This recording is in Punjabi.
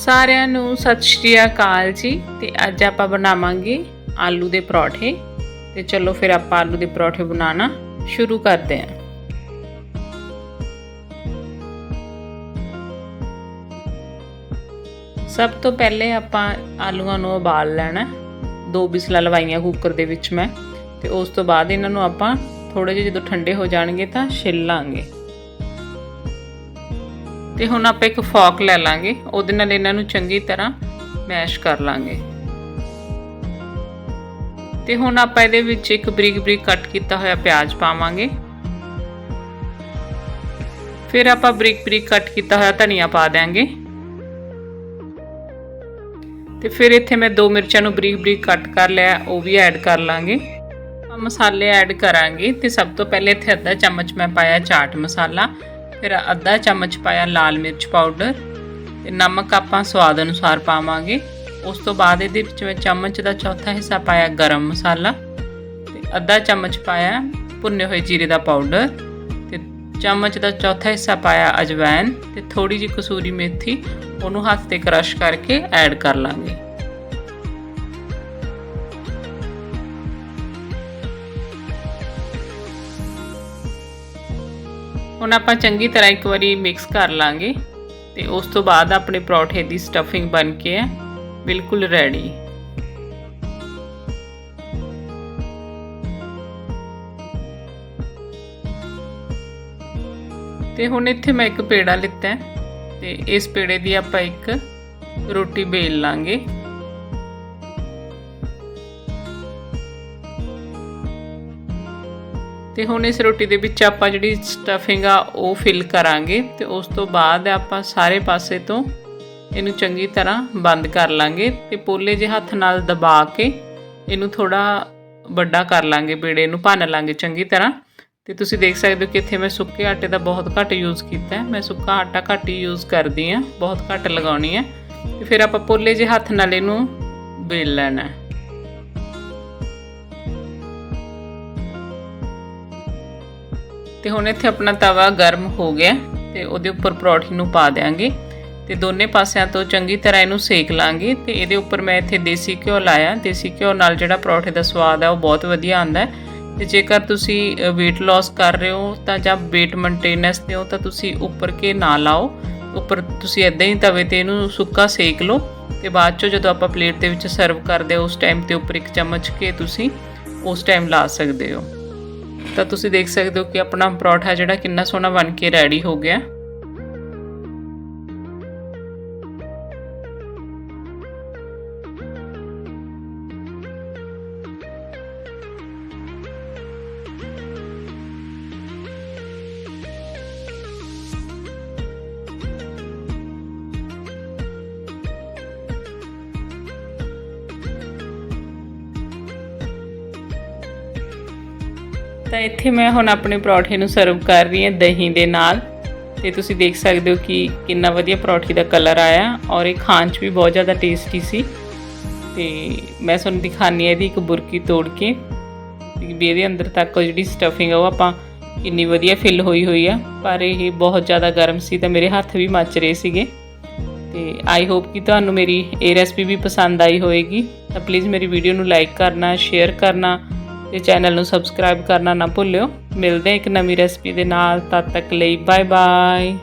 ਸਾਰਿਆਂ ਨੂੰ ਸਤਿ ਸ਼੍ਰੀ ਅਕਾਲ ਜੀ, ਤੇ ਅੱਜ ਆਪਾਂ ਬਣਾਵਾਂਗੇ ਆਲੂ ਦੇ ਪਰੌਠੇ। ਤੇ ਚਲੋ ਫਿਰ ਆਪਾਂ ਆਲੂ ਦੇ ਪਰੌਠੇ ਬਣਾਉਣਾ ਸ਼ੁਰੂ ਕਰਦੇ ਹਾਂ। ਸਭ ਤੋਂ ਪਹਿਲੇ ਆਪਾਂ ਆਲੂਆਂ ਨੂੰ ਉਬਾਲ ਲੈਣਾ। ਦੋ ਬਿਸਲਾਂ ਲਵਾਈਆਂ ਕੁੱਕਰ ਦੇ ਵਿੱਚ ਮੈਂ। ਤੇ ਉਸ ਤੋਂ ਬਾਅਦ ਇਹਨਾਂ ਨੂੰ ਆਪਾਂ ਥੋੜੇ ਜਿਹੇ ਜਦੋਂ ਠੰਡੇ ਹੋ ਜਾਣਗੇ ਤਾਂ ਛਿੱਲ ਲਾਂਗੇ। ਤੇ ਹੁਣ ਆਪਾਂ ਇੱਕ ਫੋਕ ਲੈ ਲਾਂਗੇ। ਉਹਦੇ ਨਾਲ ਇਹਨਾਂ ਨੂੰ ਚੰਗੀ ਤਰ੍ਹਾਂ ਮੈਸ਼ ਕਰ ਲਾਂਗੇ। ਤੇ ਹੁਣ ਆਪਾਂ ਇਹਦੇ ਵਿੱਚ ਇੱਕ ਬਰੀਕ ਬਰੀਕ ਕੱਟ ਕੀਤਾ ਹੋਇਆ ਪਿਆਜ਼ ਪਾਵਾਂਗੇ। ਫਿਰ ਆਪਾਂ ਬਰੀਕ ਬਰੀਕ ਕੱਟ ਕੀਤਾ ਹੋਇਆ ਧਨੀਆ ਪਾ ਦਿਆਂਗੇ। ਤੇ ਫਿਰ ਇੱਥੇ ਮੈਂ ਦੋ ਮਿਰਚਾਂ ਨੂੰ ਬਰੀਕ ਬਰੀਕ ਕੱਟ ਕਰ ਲਿਆ, ਉਹ ਵੀ ਐਡ ਕਰ ਲਾਂਗੇ। ਆਪਾਂ ਮਸਾਲੇ ਐਡ ਕਰਾਂਗੇ ਤੇ ਸਭ ਤੋਂ ਪਹਿਲੇ ਇੱਥੇ ਅੱਧਾ ਚਮਚ ਮੈਂ ਪਾਇਆ ਚਾਟ ਮਸਾਲਾ। ਫਿਰ ਅੱਧਾ ਚਮਚ ਪਾਇਆ ਲਾਲ ਮਿਰਚ ਪਾਊਡਰ ਤੇ ਨਮਕ ਆਪਾਂ ਸਵਾਦ ਅਨੁਸਾਰ ਪਾਵਾਂਗੇ। ਉਸ ਤੋਂ ਬਾਅਦ ਇਹਦੇ ਵਿੱਚ ਮੈਂ ਚਮਚ ਦਾ ਚੌਥਾ ਹਿੱਸਾ ਪਾਇਆ ਗਰਮ ਮਸਾਲਾ ਤੇ ਅੱਧਾ ਚਮਚ ਪਾਇਆ ਭੁੰਨੇ ਹੋਏ ਜੀਰੇ ਦਾ ਪਾਊਡਰ ਤੇ ਚਮਚ ਦਾ ਚੌਥਾ ਹਿੱਸਾ ਪਾਇਆ ਅਜਵਾਇਨ ਤੇ ਥੋੜੀ ਜਿਹੀ ਕਸੂਰੀ ਮੇਥੀ ਉਹਨੂੰ ਹੱਥ ਤੇ ਕ੍ਰਸ਼ ਕਰਕੇ ਐਡ ਕਰ ਲਾਂਗੇ। ਹੁਣ ਆਪਾਂ ਚੰਗੀ ਤਰ੍ਹਾਂ ਇੱਕ ਵਾਰੀ ਮਿਕਸ ਕਰ ਲਾਂਗੇ ਤੇ ਉਸ ਤੋਂ ਬਾਅਦ ਆਪਣੇ ਪਰੌਠੇ ਦੀ ਸਟਫਿੰਗ ਬਣ ਕੇ ਹੈ, ਬਿਲਕੁਲ ਰੈਡੀ ਤੇ ਹੁਣ ਇੱਥੇ ਮੈਂ ਇੱਕ ਪੇੜਾ ਲਿੱਤਾ ਹੈ ਤੇ ਇਸ ਪੇੜੇ ਦੀ ਆਪਾਂ ਇੱਕ ਰੋਟੀ ਬੇਲ ਲਾਂਗੇ। ਤੇ ਹੁਣ ਇਸ ਰੋਟੀ ਦੇ ਵਿੱਚ ਆਪਾਂ ਜਿਹੜੀ ਸਟਫਿੰਗ ਆ, ਉਹ ਫਿਲ ਕਰਾਂਗੇ ਤੇ ਉਸ ਤੋਂ ਬਾਅਦ ਆਪਾਂ ਸਾਰੇ ਪਾਸੇ ਤੋਂ ਇਹਨੂੰ ਚੰਗੀ ਤਰ੍ਹਾਂ ਬੰਦ ਕਰ ਲਾਂਗੇ ਤੇ ਪੋਲੇ ਜਿਹੇ ਹੱਥ ਨਾਲ ਦਬਾ ਕੇ ਇਹਨੂੰ ਥੋੜਾ ਵੱਡਾ ਕਰ ਲਾਂਗੇ ਪੇੜੇ ਨੂੰ ਭੰਨ ਲਾਂਗੇ ਚੰਗੀ ਤਰ੍ਹਾਂ। ਤੇ ਤੁਸੀਂ ਦੇਖ ਸਕਦੇ ਹੋ ਕਿ ਇੱਥੇ ਮੈਂ ਸੁੱਕੇ ਆਟੇ ਦਾ ਬਹੁਤ ਘੱਟ ਯੂਜ਼ ਕੀਤਾ ਹੈ। ਮੈਂ ਸੁੱਕਾ ਆਟਾ ਘੱਟ ਹੀ ਯੂਜ਼ ਕਰਦੀ ਹਾਂ, ਬਹੁਤ ਘੱਟ ਲਗਾਉਣੀ ਹੈ। ਤੇ ਫਿਰ ਆਪਾਂ ਪੋਲੇ ਜਿਹੇ ਹੱਥ ਨਾਲ ਇਹਨੂੰ ਵੇਲ ਲੈਣਾ ਹੈ। ਤੇ ਹੁਣ ਇੱਥੇ ਆਪਣਾ ਤਵਾ ਗਰਮ ਹੋ ਗਿਆ ਤੇ ਉਹਦੇ ਉੱਪਰ ਪਰੌਠੀ ਨੂੰ ਪਾ ਦੇਾਂਗੇ ਤੇ ਦੋਨੇ ਪਾਸਿਆਂ ਤੋਂ ਚੰਗੀ ਤਰ੍ਹਾਂ ਇਹਨੂੰ ਸੇਕ ਲਾਂਗੇ ਤੇ ਇਹਦੇ ਉੱਪਰ ਮੈਂ ਇੱਥੇ ਦੇਸੀ ਘਿਓ ਲਾਇਆ। ਦੇਸੀ ਘਿਓ ਨਾਲ ਜਿਹੜਾ ਪਰੌਠੇ ਦਾ ਸਵਾਦ ਹੈ ਉਹ ਬਹੁਤ ਵਧੀਆ ਆਉਂਦਾ ਹੈ ਤੇ ਜੇਕਰ ਤੁਸੀਂ weight loss ਕਰ ਰਹੇ ਹੋ ਤਾਂ ਜਾਂ weight maintenance ਤੇ ਹੋ ਤਾਂ ਤੁਸੀਂ ਉੱਪਰ ਕੇ ਨਾ ਲਾਓ। ਉੱਪਰ ਤੁਸੀਂ ਇਦਾਂ ਹੀ ਤਵੇ ਤੇ ਇਹਨੂੰ ਸੁੱਕਾ ਸੇਕ ਲਓ ਤੇ ਬਾਅਦ ਚੋਂ ਜਦੋਂ ਆਪਾਂ ਪਲੇਟ ਦੇ ਵਿੱਚ ਸਰਵ ਕਰਦੇ ਉਸ ਟਾਈਮ ਤੇ ਉੱਪਰ ਇੱਕ ਚਮਚ ਕੇ ਤੁਸੀਂ ਉਸ ਟਾਈਮ ਲਾ ਸਕਦੇ ਹੋ। ਤਾਂ ਤੁਸੀਂ ਦੇਖ ਸਕਦੇ ਹੋ ਕਿ ਆਪਣਾ ਪਰੌਠਾ ਜਿਹੜਾ ਕਿੰਨਾ ਸੋਹਣਾ ਬਣ ਕੇ ਰੈਡੀ ਹੋ ਗਿਆ। ਤਾਂ ਇੱਥੇ ਮੈਂ ਹੁਣ ਆਪਣੇ ਪਰੌਠੇ ਨੂੰ ਸਰਵ ਕਰ ਰਹੀ ਹਾਂ ਦਹੀਂ ਦੇ ਨਾਲ। ਤੇ ਤੁਸੀਂ ਦੇਖ ਸਕਦੇ ਹੋ ਕਿ ਕਿੰਨਾ ਵਧੀਆ ਪਰੌਠੀ ਦਾ ਕਲਰ ਆਇਆ ਔਰ ਇਹ ਖਾਣ 'ਚ ਵੀ ਬਹੁਤ ਜ਼ਿਆਦਾ ਟੇਸਟੀ ਸੀ। ਤੇ ਮੈਂ ਤੁਹਾਨੂੰ ਦਿਖਾਣੀ ਹੈ ਇਹਦੀ ਇੱਕ ਬੁਰਕੀ ਤੋੜ ਕੇ। ਵੀ ਇਹਦੇ ਅੰਦਰ ਤੱਕ ਜਿਹੜੀ ਸਟਫਿੰਗ ਆ ਉਹ ਆਪਾਂ ਕਿੰਨੀ ਵਧੀਆ ਫਿਲ ਹੋਈ ਹੋਈ ਆ, ਪਰ ਇਹ ਬਹੁਤ ਜ਼ਿਆਦਾ ਗਰਮ ਸੀ ਤਾਂ ਮੇਰੇ ਹੱਥ ਵੀ ਮੱਚ ਰਹੇ ਸੀਗੇ। ਤੇ ਆਈ ਹੋਪ ਕਿ ਤੁਹਾਨੂੰ ਮੇਰੀ ਇਹ ਰੈਸਪੀ ਵੀ ਪਸੰਦ ਆਈ ਹੋਵੇਗੀ। ਤਾਂ ਪਲੀਜ਼ ਮੇਰੀ ਵੀਡੀਓ ਨੂੰ ਲਾਈਕ ਕਰਨਾ ਸ਼ੇਅਰ ਕਰਨਾ ਤੇ ਚੈਨਲ ਨੂੰ ਸਬਸਕ੍ਰਾਈਬ ਕਰਨਾ ਨਾ ਭੁੱਲਿਓ। ਮਿਲਦੇ ਹਾਂ ਇੱਕ ਨਵੀਂ ਰੈਸਪੀ ਦੇ ਨਾਲ, ਤਦ ਤੱਕ ਲਈ ਬਾਏ ਬਾਏ